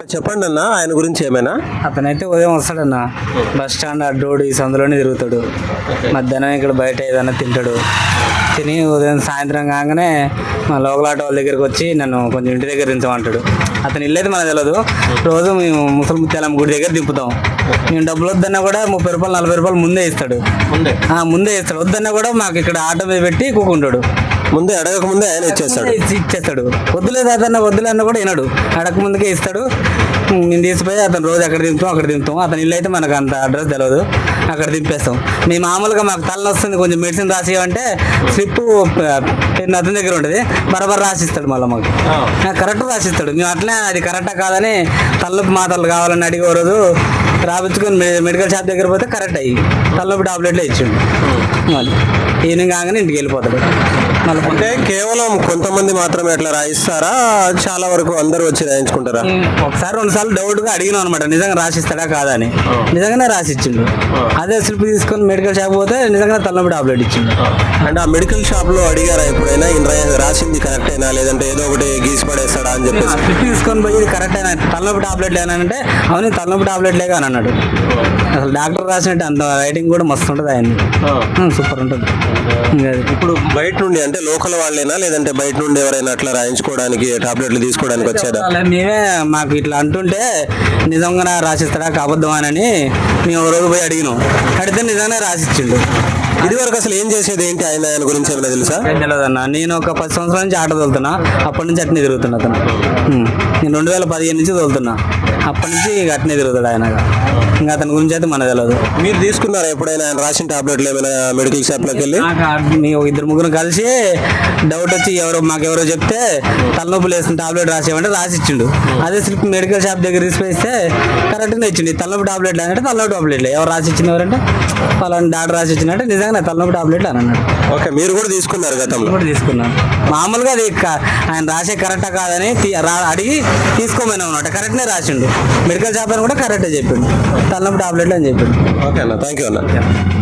చెప్పండి అన్న ఆయన గురించి ఏమైనా? అతనైతే ఉదయం వస్తాడన్న. బస్ స్టాండ్ అడ్డోడు ఈ సందులోనే తిరుగుతాడు. మధ్యాహ్నం ఇక్కడ బయట ఏదైనా తింటాడు. తిని ఉదయం సాయంత్రం కాగానే మా లోకల్ ఆటో వాళ్ళ దగ్గరికి వచ్చి నన్ను కొంచెం ఇంటి దగ్గర దించమంటాడు. అతను ఇల్లు అయితే మనకు తెలియదు రోజు మేము ముసలి ముత్యాలమ్మ గుడి దగ్గర దింపుతాం. మేము డబ్బులు వద్దన్నా కూడా ముప్పై రూపాయలు నలభై రూపాయలు ముందే ఇస్తాడు. ముందే? ఆ, ముందే ఇస్తాడు. వద్దన్నా కూడా మాకు ఇక్కడ ఆటో మీద పెట్టి కూకుంటాడు. ముందే అడగక ముందే ఆయన ఇచ్చేస్తాడు. ఇచ్చి- ఇచ్చేస్తాడు. వద్దులే అతన్న వద్దులే అన్న కూడా వినడు. అడగ ముందుకే ఇస్తాడు. నేను తీసిపోయి అతను రోజు అక్కడ దింపుతాం అక్కడ దింపుతాం అతని ఇల్లు అయితే మనకు అంత అడ్రస్ తెలియదు అక్కడ దింపేస్తాం. మేము మామూలుగా మాకు తలనొస్తుంది కొంచెం మెడిసిన్ రాసి అంటే స్లిప్ పెన్ అతని దగ్గర ఉంటుంది. బరాబర్ రాసిస్తాడు మళ్ళీ మాకు. కరెక్ట్ రాసిస్తాడు. మేము అట్లే అది కరెక్టా కాదని తలనొప్పి మాటలు కావాలని అడిగే రోజు రాపించుకొని మెడికల్ షాప్ దగ్గర పోతే కరెక్ట్ అయ్యి. తలనొప్పి టాబ్లెట్లే ఇచ్చిండు. మళ్ళీ. ఈయన కాగానే ఇంటికి వెళ్ళిపోతాడు. మళ్ళీ అంటే కేవలం కొంతమంది మాత్రమే అట్లా రాయిస్తారా? చాలా వరకు అందరూ వచ్చి రాయించుకుంటారా? ఒకసారి రెండు సార్లు డౌట్గా అడిగినాం అనమాట నిజంగా రాసిస్తాడా కాదా అని. నిజంగానే రాసిచ్చిండు. అదే స్లిప్ తీసుకొని మెడికల్ షాప్ పోతే నిజంగానే తలనొప్పి టాబ్లెట్ ఇచ్చిండు. అంటే ఆ మెడికల్ షాప్లో అడిగారా ఎప్పుడైనా? ఈయన రాసింది కరెక్ట్ అయినా లేదంటే ఏదో ఒకటి గీసి పడేస్తాడా అని చెప్పేసి? స్లిప్ తీసుకొని పోయి కరెక్ట్ అయినా తలనొప్పి టాబ్లెట్ అంటే అవును తలనొప్పి టాబ్లెట్లే అని అన్నాడు. అసలు డాక్టర్ రాసినట్టు అంత రైటింగ్ కూడా మస్తు ఉంటుంది. ఆయన సూపర్ ఉంటుంది. ఇప్పుడు బయట నుండి అంటే లోకల్ వాళ్ళేనా? లేదంటే బయట నుండి ఎవరైనా అట్లా రాయించుకోవడానికి టాబ్లెట్లు తీసుకోవడానికి వచ్చారా? మేమే మాకు ఇట్లా అంటుంటే నిజంగానే రాసిస్తాడా అని మేము రోజు పోయి అడిగినాం. అడిగితే నిజంగానే రాసిచ్చిండు. ఇది వరకు అసలు ఏం చేసేది ఏంటి ఆయన? ఆయన గురించి ఏమైనా తెలుసా? తెలియదన్న నేను ఒక పది సంవత్సరాల నుంచి ఆటో తోలుతున్నా. అప్పటి నుంచి అట్నే తిరుగుతున్నా అతను. నేను రెండు వేల పదిహేను నుంచి తోలుతున్నా. అప్పటి నుంచి ఇక అట్నే తిరుగుతాడు ఆయన ఇంకా. అతని గురించి అయితే మనకు తెలియదు మీరు తీసుకున్నారా ఎప్పుడైనా ఆయన రాసిన టాబ్లెట్లు ఏమైనా మెడికల్ షాప్లోకి వెళ్ళి? నాకు ఆ- మీ ఒక ఇద్దరు ముగ్గురు కలిసి డౌట్ వచ్చి ఎవరో మాకెవరో చెప్తే తలనొప్పులు వేసిన టాబ్లెట్ రాసేయమంటే రాసిచ్చిండు. అదే స్లిప్ మెడికల్ షాప్ దగ్గర తీసుకొస్తే కరెక్ట్గా ఇచ్చింది తలనొప్పి టాబ్లెట్లు అంటే తలనొప్పి టాబ్లెట్లు ఎవరు రాసిచ్చింది ఎవరంటే వాళ్ళని డాక్టర్ రాసిచ్చిందంటే నిజంగా తలనొప్పి టాబ్లెట్లు అని అన్నాడు. ఓకే మీరు కూడా తీసుకున్నారు గతంలో? కూడా తీసుకున్నాను. మామూలుగా అది క- ఆయన రాసే కరెక్టా కాదని తీ- రా- అడిగి తీసుకోమని అనమాట కరెక్ట్నే రాసిండు. మెడికల్ షాప్ అని కూడా కరెక్టే చెప్పిండు. తలనొప్పి టాబ్లెట్లు అని చెప్పిండు. ఓకే అన్న థ్యాంక్ యూ. అన్న